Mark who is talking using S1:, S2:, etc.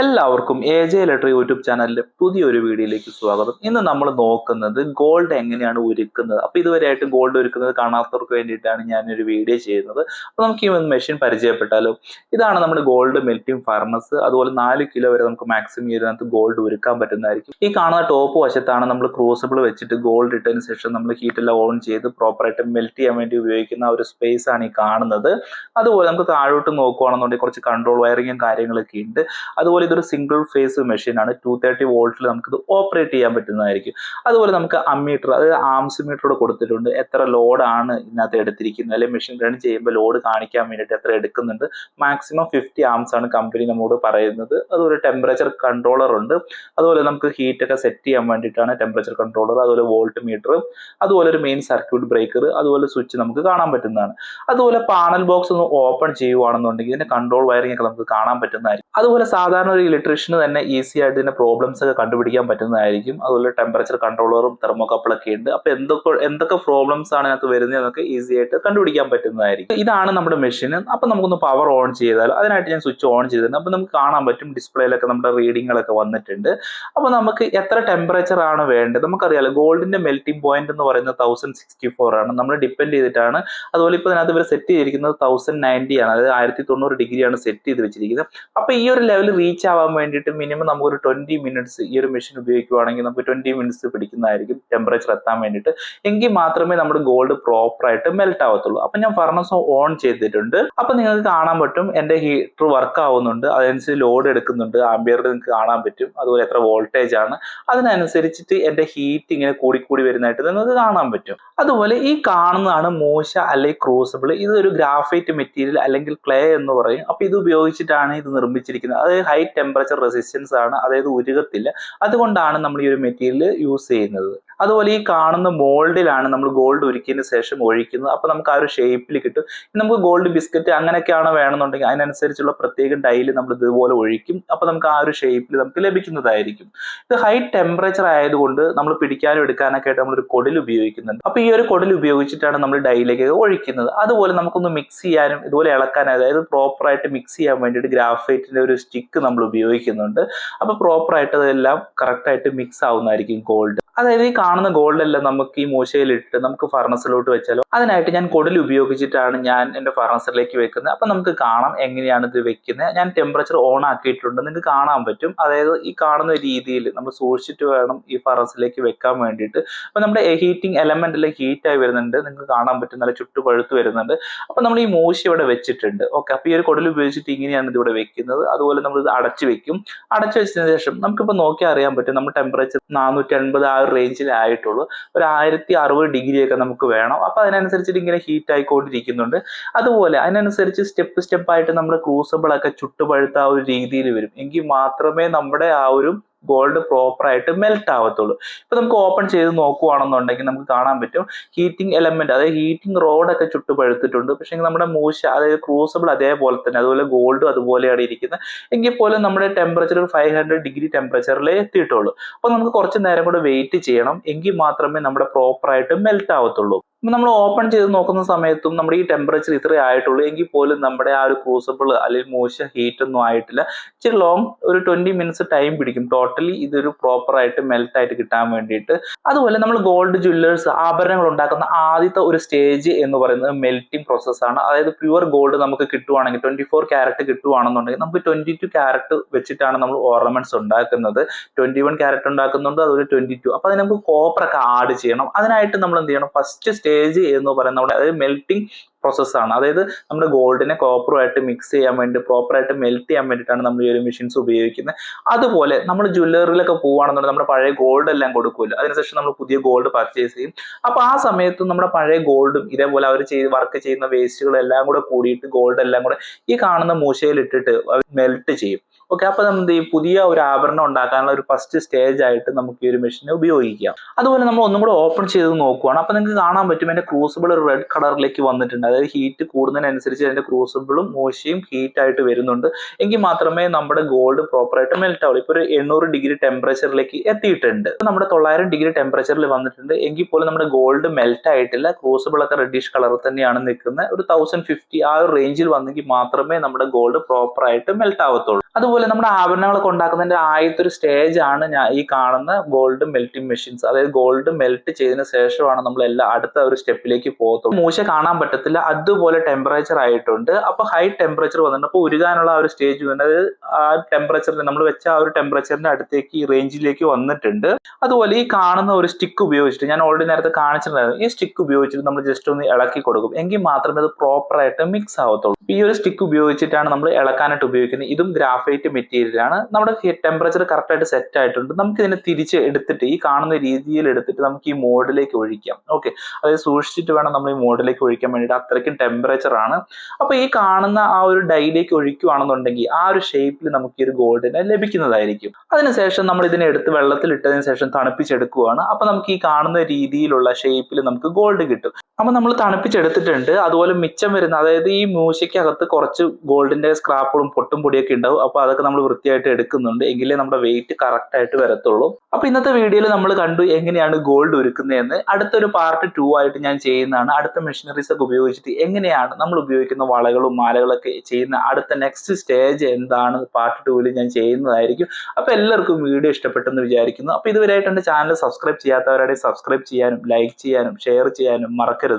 S1: എല്ലാവർക്കും A J electric YouTube ചാനലിലെ പുതിയൊരു വീഡിയോയിലേക്ക് സ്വാഗതം. ഇന്ന് നമ്മൾ നോക്കുന്നത് ഗോൾഡ് എങ്ങനെയാണ് ഒരുക്കുന്നത് അപ്പൊ ഇതുവരെയായിട്ട് ഗോൾഡ് ഒരുക്കുന്നത് കാണാത്തവർക്ക് വേണ്ടിയിട്ടാണ് ഞാനൊരു വീഡിയോ ചെയ്യുന്നത്. അപ്പൊ നമുക്ക് ഈ മെഷീൻ പരിചയപ്പെട്ടാലോ? ഇതാണ് നമ്മുടെ ഗോൾഡ് മെൽറ്റിംഗ് ഫർണസ് അതുപോലെ നാല് കിലോ വരെ നമുക്ക് മാക്സിമം ഇതിനകത്ത് ഗോൾഡ് ഒരുക്കാൻ പറ്റുന്നതായിരിക്കും. ഈ കാണുന്ന ടോപ്പ് വശത്താണ് നമ്മൾ ക്രൂസബിൾ വെച്ചിട്ട് ഗോൾഡ് ഇട്ടതിന് ശേഷം നമ്മൾ ഹീറ്റ് എല്ലാം ഓൺ ചെയ്ത് പ്രോപ്പറായിട്ട് മെൽറ്റ് ചെയ്യാൻ വേണ്ടി ഉപയോഗിക്കുന്ന ഒരു സ്പേസ് ആണ് ഈ കാണുന്നത്. അതുപോലെ നമുക്ക് താഴോട്ട് നോക്കുകയാണെന്നുണ്ടെങ്കിൽ കുറച്ച് കൺട്രോൾ വയറിങ്ങും കാര്യങ്ങളൊക്കെ ഉണ്ട്. അതുപോലെ ഇതൊരു സിംഗിൾ ഫേസ് മെഷീനാണ് ടു തേർട്ടി വോൾട്ടിൽ നമുക്കിത് ഓപ്പറേറ്റ് ചെയ്യാൻ പറ്റുന്നതായിരിക്കും. അതുപോലെ നമുക്ക് അമ്മീറ്റർ അതായത് ആംസ് മീറ്റർ കൊടുത്തിട്ടുണ്ട്. എത്ര ലോഡാണ് ഇതിനകത്ത് എടുത്തിരിക്കുന്നത്. അല്ലെങ്കിൽ മെഷീൻ റൺ ചെയ്യുമ്പോൾ ലോഡ് കാണിക്കാൻ വേണ്ടിയിട്ട് എത്ര എടുക്കുന്നുണ്ട്. മാക്സിമം ഫിഫ്റ്റി ആംസ് ആണ് കമ്പനി നമ്മോട് പറയുന്നത്. അതുപോലെ ടെമ്പറേച്ചർ കൺട്രോളർ ഉണ്ട്. അതുപോലെ നമുക്ക് ഹീറ്റ് ഒക്കെ സെറ്റ് ചെയ്യാൻ വേണ്ടിയിട്ടാണ് ടെമ്പറേച്ചർ കൺട്രോളർ അതുപോലെ വോൾട്ട് മീറ്റർ അതുപോലെ ഒരു മെയിൻ സർക്യൂട്ട് ബ്രേക്കർ അതുപോലെ സ്വിച്ച് നമുക്ക് കാണാൻ പറ്റുന്നതാണ്. അതുപോലെ പാനൽ ബോക്സ് ഒന്ന് ഓപ്പൺ ചെയ്യുവാണെന്നുണ്ടെങ്കിൽ ഇതിന്റെ കൺട്രോൾ വയറിംഗ് ഒക്കെ നമുക്ക് കാണാൻ പറ്റുന്നതായിരിക്കും. അതുപോലെ സാധാരണ ഒരു ഇലക്ട്രീഷ്യന് തന്നെ ഈസി ആയിട്ട് ഇതിന്റെ പ്രോബ്ലംസ് ഒക്കെ കണ്ടുപിടിക്കാൻ പറ്റുന്നതായിരിക്കും. അതുപോലെ ടെമ്പറേച്ചർ കൺട്രോളറും തെർമോകപ്പിളൊക്കെ ഉണ്ട്. അപ്പൊ എന്തൊക്കെ എന്തൊക്കെ പ്രോബ്ലംസ് ആണ് അതിനകത്ത് വരുന്നത് വരുന്നതെന്നൊക്കെ ഈസി ആയിട്ട് കണ്ടുപിടിക്കാൻ പറ്റുന്നതായിരിക്കും. ഇതാണ് നമ്മുടെ മെഷീൻ അപ്പൊ നമുക്കൊന്ന് പവർ ഓൺ ചെയ്താൽ അതിനായിട്ട് ഞാൻ സ്വിച്ച് ഓൺ ചെയ്തിട്ടുണ്ട്. അപ്പൊ നമുക്ക് കാണാൻ പറ്റും ഡിസ്പ്ലേയിലൊക്കെ നമ്മുടെ റീഡിങ്ങുകളൊക്കെ വന്നിട്ടുണ്ട്. അപ്പൊ നമുക്ക് എത്ര ടെമ്പറേച്ചർ ആണ് വേണ്ടത്? നമുക്കറിയാലോ ഗോൾഡിന്റെ മെൽറ്റിംഗ് പോയിന്റ് എന്ന് പറയുന്നത് തൗസൻഡ് സിക്സ്റ്റി ഫോർ ആണ്. നമ്മൾ ഡിപ്പെൻഡ് ചെയ്തിട്ടാണ്. അതുപോലെ ഇപ്പോൾ ഇതിനകത്ത് ഇവർ സെറ്റ് ചെയ്തിരിക്കുന്നത് തൗസൻഡ് നയന്റി ആണ്. അതായത് ആയിരത്തി തൊണ്ണൂറ് ഡിഗ്രിയാണ് സെറ്റ് ചെയ്ത് വെച്ചിരിക്കുന്നത്. അപ്പൊ ഈ ഒരു ലെവൽ റീച്ച് ആവാൻ വേണ്ടിയിട്ട് മിനിമം നമുക്ക് ഒരു ട്വന്റി മിനിറ്റ്സ് ഈ ഒരു മെഷീൻ ഉപയോഗിക്കുവാണെങ്കിൽ നമുക്ക് ട്വന്റി മിനിറ്റ്സ് പിടിക്കുന്നതായിരിക്കും ടെമ്പറേച്ചർ എത്താൻ വേണ്ടിയിട്ട്. എങ്കിൽ മാത്രമേ നമ്മുടെ ഗോൾഡ് പ്രോപ്പർ ആയിട്ട് മെൽറ്റ് ആവത്തുള്ളൂ. അപ്പൊ ഞാൻ ഫർണസ് ഓൺ ചെയ്തിട്ടുണ്ട്. അപ്പൊ നിങ്ങൾക്ക് കാണാൻ പറ്റും. എന്റെ ഹീറ്റർ വർക്ക് ആവുന്നുണ്ട്. അതനുസരിച്ച് ലോഡ് എടുക്കുന്നുണ്ട്. ആംബിയറിൽ നിങ്ങൾക്ക് കാണാൻ പറ്റും. അതുപോലെ എത്ര വോൾട്ടേജ് ആണ്. അതിനനുസരിച്ചിട്ട് എന്റെ ഹീറ്റ് ഇങ്ങനെ കൂടിക്കൂടി വരുന്നതായിട്ട് നിങ്ങൾക്ക് കാണാൻ പറ്റും. അതുപോലെ ഈ കാണുന്നതാണ് മൂശ അല്ലെങ്കിൽ ക്രൂസബിൾ ഇതൊരു ഗ്രാഫൈറ്റ് മെറ്റീരിയൽ അല്ലെങ്കിൽ ക്ലേ എന്ന് പറയും. അപ്പൊ ഇത് ഉപയോഗിച്ചിട്ടാണ് ഇത് നിർമ്മിച്ചിരിക്കുന്നത്. അതായത് ഹൈ ടെമ്പറേച്ചർ റെസിസ്റ്റൻസ് ആണ്. അതായത് ഉരുകത്തില്ല. അതുകൊണ്ടാണ് നമ്മൾ ഈ ഒരു മെറ്റീരിയൽ യൂസ് ചെയ്യുന്നത്. അതുപോലെ ഈ കാണുന്ന മോൾഡിലാണ് നമ്മൾ ഗോൾഡ് ഒരുക്കിയതിന് ശേഷം ഒഴിക്കുന്നത്. അപ്പോൾ നമുക്ക് ആ ഒരു ഷേപ്പിൽ കിട്ടും. നമുക്ക് ഗോൾഡ് ബിസ്ക്കറ്റ് അങ്ങനെയൊക്കെയാണ് വേണമെന്നുണ്ടെങ്കിൽ അതിനനുസരിച്ചുള്ള പ്രത്യേക ഡൈൽ നമ്മൾ ഇതുപോലെ ഒഴിക്കും. അപ്പോൾ നമുക്ക് ആ ഒരു ഷേപ്പിൽ നമുക്ക് ലഭിക്കുന്നതായിരിക്കും. ഇത് ഹൈ ടെമ്പറേച്ചർ ആയതുകൊണ്ട് നമ്മൾ പിടിക്കാനും എടുക്കാനൊക്കെ ആയിട്ട് നമ്മളൊരു കൊടിൽ ഉപയോഗിക്കുന്നുണ്ട്. അപ്പോൾ ഈ ഒരു കൊടിൽ ഉപയോഗിച്ചിട്ടാണ് നമ്മൾ ഡൈയിലേക്ക് ഒഴിക്കുന്നത്. അതുപോലെ നമുക്കൊന്ന് മിക്സ് ചെയ്യാനും ഇതുപോലെ ഇളക്കാനും അതായത് പ്രോപ്പറായിട്ട് മിക്സ് ചെയ്യാൻ വേണ്ടിയിട്ട് ഗ്രാഫൈറ്റിന്റെ ഒരു സ്റ്റിക്ക് നമ്മൾ ഉപയോഗിക്കുന്നുണ്ട്. അപ്പോൾ പ്രോപ്പറായിട്ട് അതെല്ലാം കറക്റ്റായിട്ട് മിക്സ് ആവുന്നതായിരിക്കും ഗോൾഡ് അതായത് ഈ കാണുന്ന ഗോൾഡ് എല്ലാം നമുക്ക് ഈ മൂശയിലിട്ട് നമുക്ക് ഫർണസിലോട്ട് വെച്ചാലോ? അതിനായിട്ട് ഞാൻ കൊടൽ ഉപയോഗിച്ചിട്ടാണ് ഞാൻ എന്റെ ഫർണസിലേക്ക് വെക്കുന്നത്. അപ്പൊ നമുക്ക് കാണാം എങ്ങനെയാണ് ഇത് വെക്കുന്നത് ഞാൻ ടെമ്പറേച്ചർ ഓൺ ആക്കിയിട്ടുണ്ട്. നിങ്ങൾക്ക് കാണാൻ പറ്റും. അതായത് ഈ കാണുന്ന രീതിയിൽ നമ്മൾ സൂക്ഷിച്ചിട്ട് വേണം ഈ ഫർണസിലേക്ക് വെക്കാൻ വേണ്ടിയിട്ട്. അപ്പൊ നമ്മുടെ ഹീറ്റിംഗ് എലമെന്റിൽ ഹീറ്റ് ആയി വരുന്നുണ്ട്. നിങ്ങൾക്ക് കാണാൻ പറ്റും. നല്ല ചുട്ടു പഴുത്ത് വരുന്നുണ്ട്. അപ്പൊ നമ്മൾ ഈ മൂശ ഇവിടെ വെച്ചിട്ടുണ്ട്. ഓക്കെ അപ്പൊ ഈ ഒരു കൊടൽ ഉപയോഗിച്ചിട്ട് ഇങ്ങനെയാണ് ഇതിവിടെ വെക്കുന്നത്. അതുപോലെ നമ്മൾ ഇത് അടച്ചു വെക്കും. അടച്ചു വെച്ചതിന് ശേഷം നമുക്കിപ്പോൾ നോക്കി അറിയാൻ പറ്റും. നമ്മുടെ ടെമ്പറേച്ചർ നാനൂറ്റി അൻപത് ആ ഒരു റേഞ്ചിൽ ആയിട്ടുള്ളൂ. ഒരു ആയിരത്തി അറുപത് ഡിഗ്രി ഒക്കെ നമുക്ക് വേണം. അപ്പൊ അതിനനുസരിച്ചിട്ട് ഇങ്ങനെ ഹീറ്റ് ആയിക്കൊണ്ടിരിക്കുന്നുണ്ട്. അതുപോലെ അതിനനുസരിച്ച് സ്റ്റെപ്പ് സ്റ്റെപ്പ് ആയിട്ട് നമ്മുടെ ക്രൂസബിൾ ഒക്കെ ചുട്ടുപഴുത്ത ആ ഒരു രീതിയിൽ വരും. എങ്കിൽ മാത്രമേ നമ്മുടെ ആ ഒരു ഗോൾഡ് പ്രോപ്പർ ആയിട്ട് മെൽറ്റ് ആവത്തുള്ളൂ. ഇപ്പൊ നമുക്ക് ഓപ്പൺ ചെയ്ത് നോക്കുവാണെന്നുണ്ടെങ്കിൽ നമുക്ക് കാണാൻ പറ്റും ഹീറ്റിംഗ് എലമെന്റ് അതായത് ഹീറ്റിംഗ് റോഡൊക്കെ ചുട്ടു പഴുത്തിട്ടുണ്ട്. പക്ഷേ നമ്മുടെ മൂശ അതായത് ക്രൂസബിൾ അതേപോലെ തന്നെ അതുപോലെ ഗോൾഡും അതുപോലെയാണ് ഇരിക്കുന്നത്. എങ്കിൽ പോലും നമ്മുടെ ടെമ്പറേച്ചർ ഒരു ഫൈവ് ഹൺഡ്രഡ് ഡിഗ്രി ടെമ്പറേച്ചറിൽ എത്തിയിട്ടുള്ളൂ. അപ്പൊ നമുക്ക് കുറച്ച് നേരം കൂടെ വെയിറ്റ് ചെയ്യണം. എങ്കിൽ മാത്രമേ നമ്മുടെ പ്രോപ്പർ ആയിട്ട് മെൽറ്റ് ആവത്തുള്ളൂ. നമ്മൾ ഓപ്പൺ ചെയ്ത് നോക്കുന്ന സമയത്തും നമ്മുടെ ഈ ടെമ്പറേച്ചർ ഇത്രേ ആയിട്ടുള്ളൂ. എങ്കിൽ പോലും നമ്മുടെ ആ ഒരു ക്രൂസബിൾ അല്ലെങ്കിൽ മോശം ഹീറ്റ് ഒന്നും ആയിട്ടില്ല. ഇച്ചിരി ലോങ് ഒരു ട്വന്റി മിനിറ്റ്സ് ടൈം പിടിക്കും. ടോട്ടലി ഇതൊരു പ്രോപ്പർ ആയിട്ട് മെൽറ്റ് ആയിട്ട് കിട്ടാൻ വേണ്ടിയിട്ട്. അതുപോലെ നമ്മൾ ഗോൾഡ് ജ്വല്ലേഴ്സ് ആഭരണങ്ങൾ ഉണ്ടാക്കുന്ന ആദ്യത്തെ ഒരു സ്റ്റേജ് എന്ന് പറയുന്നത് മെൽറ്റിംഗ് പ്രോസസ് ആണ്. അതായത് പ്യുവർ ഗോൾഡ് നമുക്ക് കിട്ടുവാണെങ്കിൽ ട്വന്റി ഫോർ ക്യാരറ്റ് കിട്ടുവാണെന്നുണ്ടെങ്കിൽ നമുക്ക് ട്വന്റി ടു ക്യാരറ്റ് വെച്ചിട്ടാണ് നമ്മൾ ഓർണമെന്റ്സ് ഉണ്ടാക്കുന്നത്. ട്വന്റി വൺ ക്യാരറ്റ് ഉണ്ടാക്കുന്നുണ്ട് അതുപോലെ ട്വന്റി ടു അപ്പൊ അതിന് നമുക്ക് കോപ്പർ ഒക്കെ ആഡ് ചെയ്യണം. അതിനായിട്ട് നമ്മൾ എന്ത് ചെയ്യണം? ഫസ്റ്റ് സ്റ്റേജ് എന്ന് പറയുന്നത് നമ്മുടെ അതായത് മെൽറ്റിംഗ് പ്രോസസ്സാണ് അതായത് നമ്മുടെ ഗോൾഡിനെ കോപ്പറുമായിട്ട് മിക്സ് ചെയ്യാൻ വേണ്ടി പ്രോപ്പറായിട്ട് മെൽറ്റ് ചെയ്യാൻ വേണ്ടിയിട്ടാണ് നമ്മൾ ഈ ഒരു മെഷീൻസ് ഉപയോഗിക്കുന്നത്. അതുപോലെ നമ്മൾ ജ്വല്ലറിയിലൊക്കെ പോവുകയാണെന്നുണ്ടെങ്കിൽ നമ്മുടെ പഴയ ഗോൾഡ് എല്ലാം കൊടുക്കുമല്ലോ. അതിനുശേഷം നമ്മൾ പുതിയ ഗോൾഡ് പർച്ചേസ് ചെയ്യും. അപ്പോൾ ആ സമയത്ത് നമ്മുടെ പഴയ ഗോൾഡും ഇതേപോലെ അവർ ചെയ്ത് വർക്ക് ചെയ്യുന്ന വേസ്റ്റുകളെല്ലാം കൂടെ കൂടിയിട്ട് ഗോൾഡ് എല്ലാം കൂടെ ഈ കാണുന്ന മൂശയിൽ ഇട്ടിട്ട് മെൽറ്റ് ചെയ്യും. ഓക്കെ അപ്പൊ നമ്മൾ എന്ത് ചെയ്യും? പുതിയ ഒരു ആഭരണം ഉണ്ടാക്കാനുള്ള ഒരു ഫസ്റ്റ് സ്റ്റേജ് ആയിട്ട് നമുക്ക് ഈ ഒരു മെഷീനെ ഉപയോഗിക്കാം. അതുപോലെ നമ്മൾ ഒന്നും കൂടെ ഓപ്പൺ ചെയ്ത് നോക്കുവാണ്. അപ്പൊ നിങ്ങൾക്ക് കാണാൻ പറ്റും എന്റെ ക്രൂസിബിൾ റെഡ് കളറിലേക്ക് വന്നിട്ടുണ്ട്. അതായത് ഹീറ്റ് കൂടുന്നതിനനുസരിച്ച് അതിന്റെ ക്രൂസിബിളും മൂശയും ഹീറ്റ് ആയിട്ട് വരുന്നുണ്ട്. എങ്കിൽ മാത്രമേ നമ്മുടെ ഗോൾഡ് പ്രോപ്പർ ആയിട്ട് മെൽറ്റ് ആവുള്ളൂ. ഇപ്പൊ ഒരു എണ്ണൂറ് ഡിഗ്രി ടെമ്പറേച്ചറിലേക്ക് എത്തിയിട്ടുണ്ട്. നമ്മുടെ തൊള്ളായിരം ഡിഗ്രി ടെമ്പറേച്ചറിൽ വന്നിട്ടുണ്ട്. എങ്കിൽ പോലും നമ്മുടെ ഗോൾഡ് മെൽറ്റ് ആയിട്ടില്ല. ക്രൂസിബിൾ ഒക്കെ റെഡിഷ് കളർ തന്നെയാണ് നിൽക്കുന്നത്. ഒരു തൗസൻഡ് ഫിഫ്റ്റി ആ ഒരു റേഞ്ചിൽ വന്നെങ്കിൽ മാത്രമേ നമ്മുടെ ഗോൾഡ് പ്രോപ്പർ ആയിട്ട് മെൽറ്റ് ആവത്തുള്ളൂ. അതുപോലെ അതുപോലെ നമ്മുടെ ആഭരണങ്ങളൊക്കെ ഉണ്ടാക്കുന്നതിന്റെ ആദ്യത്തെ ഒരു സ്റ്റേജ് ആണ് ഞാൻ ഈ കാണുന്ന ഗോൾഡ് മെൽറ്റിംഗ് മെഷീൻസ് അതായത് ഗോൾഡ് മെൽറ്റ് ചെയ്തതിന് ശേഷമാണ് നമ്മൾ എല്ലാ അടുത്ത ഒരു സ്റ്റെപ്പിലേക്ക് പോകത്തുള്ളൂ. മൂശ കാണാൻ പറ്റത്തില്ല. അതുപോലെ ടെമ്പറേച്ചർ ആയിട്ടുണ്ട്. അപ്പൊ ഹൈ ടെമ്പറേച്ചർ വന്നിട്ടുണ്ട്. അപ്പൊ ഉരുകാനുള്ള ആ ഒരു സ്റ്റേജ് വന്നത് ആ ടെമ്പറേച്ചറിൽ നമ്മൾ വെച്ച ആ ഒരു ടെമ്പറേച്ചറിന്റെ അടുത്തേക്ക് ഈ റേഞ്ചിലേക്ക് വന്നിട്ടുണ്ട്. അതുപോലെ ഈ കാണുന്ന ഒരു സ്റ്റിക്ക് ഉപയോഗിച്ചിട്ട് ഞാൻ ഓൾറെഡി നേരത്തെ കാണിച്ചിട്ടുണ്ടായിരുന്നു. ഈ സ്റ്റിക്ക് ഉപയോഗിച്ചിട്ട് നമ്മൾ ജസ്റ്റ് ഒന്ന് ഇളക്കി കൊടുക്കും. എങ്കിൽ മാത്രമേ അത് പ്രോപ്പറായിട്ട് മിക്സ് ആവത്തുള്ളൂ. ഈ ഒരു സ്റ്റിക്ക് ഉപയോഗിച്ചിട്ടാണ് നമ്മൾ ഇളക്കാനായിട്ട് ഉപയോഗിക്കുന്നത്. ഇതും ഗ്രാഫൈറ്റ് മെറ്റീരിയൽ ആണ് നമ്മുടെ ടെമ്പറേച്ചർ കറക്റ്റ് ആയിട്ട് സെറ്റ് ആയിട്ടുണ്ട്. നമുക്ക് ഇതിനെ തിരിച്ച് എടുത്തിട്ട് ഈ കാണുന്ന രീതിയിൽ എടുത്തിട്ട് നമുക്ക് ഈ മോഡിലേക്ക് ഒഴിക്കാം. ഓക്കെ അതായത് സൂക്ഷിച്ചിട്ട് വേണം നമ്മൾ ഈ മോഡിലേക്ക് ഒഴിക്കാൻ വേണ്ടിയിട്ട്. അത്രയ്ക്കും ടെമ്പറേച്ചർ ആണ്. അപ്പൊ ഈ കാണുന്ന ആ ഒരു ഡൈയിലേക്ക് ഒഴിക്കുകയാണെന്നുണ്ടെങ്കിൽ ആ ഒരു ഷേപ്പിൽ നമുക്ക് ഈ ഒരു ഗോൾഡിനെ ലഭിക്കുന്നതായിരിക്കും. അതിനുശേഷം നമ്മൾ ഇതിനെ എടുത്ത് വെള്ളത്തിൽ ഇട്ടതിന് ശേഷം തണുപ്പിച്ചെടുക്കുകയാണ് അപ്പൊ നമുക്ക് ഈ കാണുന്ന രീതിയിലുള്ള ഷേപ്പിൽ നമുക്ക് ഗോൾഡ് കിട്ടും. അപ്പൊ നമ്മൾ തണുപ്പിച്ചെടുത്തിട്ടുണ്ട്. അതുപോലെ മിച്ചം വരുന്ന അതായത് ഈ മൂശയ്ക്കകത്ത് കുറച്ച് ഗോൾഡിന്റെ സ്ക്രാപ്പുകളും പൊട്ടും പൊടിയൊക്കെ ഉണ്ടാവും. അപ്പൊ അതൊക്കെ നമ്മൾ വൃത്തിയായിട്ട് എടുക്കുന്നുണ്ട് എങ്കിലേ നമ്മുടെ വെയിറ്റ് കറക്റ്റ് ആയിട്ട് വരത്തുള്ളൂ. അപ്പൊ ഇന്നത്തെ വീഡിയോയിൽ നമ്മൾ കണ്ടു എങ്ങനെയാണ് ഗോൾഡ് ഒരുക്കുന്നതെന്ന്. അടുത്തൊരു പാർട്ട് ടു ആയിട്ട് ഞാൻ ചെയ്യുന്നതാണ്. അടുത്ത മെഷീനറീസ് ഒക്കെ ഉപയോഗിച്ചിട്ട് എങ്ങനെയാണ് നമ്മൾ ഉപയോഗിക്കുന്ന വളകളും മാലകളൊക്കെ ചെയ്യുന്ന അടുത്ത നെക്സ്റ്റ് സ്റ്റേജ് എന്താണ് പാർട്ട് ടൂവിൽ ഞാൻ ചെയ്യുന്നതായിരിക്കും. അപ്പൊ എല്ലാവർക്കും വീഡിയോ ഇഷ്ടപ്പെട്ടെന്ന് വിചാരിക്കുന്നു. അപ്പൊ ഇതുവരെയായിട്ട് എന്റെ ചാനൽ സബ്സ്ക്രൈബ് ചെയ്യാത്തവരുടെ സബ്സ്ക്രൈബ് ചെയ്യാനും ലൈക്ക് ചെയ്യാനും ഷെയർ ചെയ്യാനും മറക്കരുത്.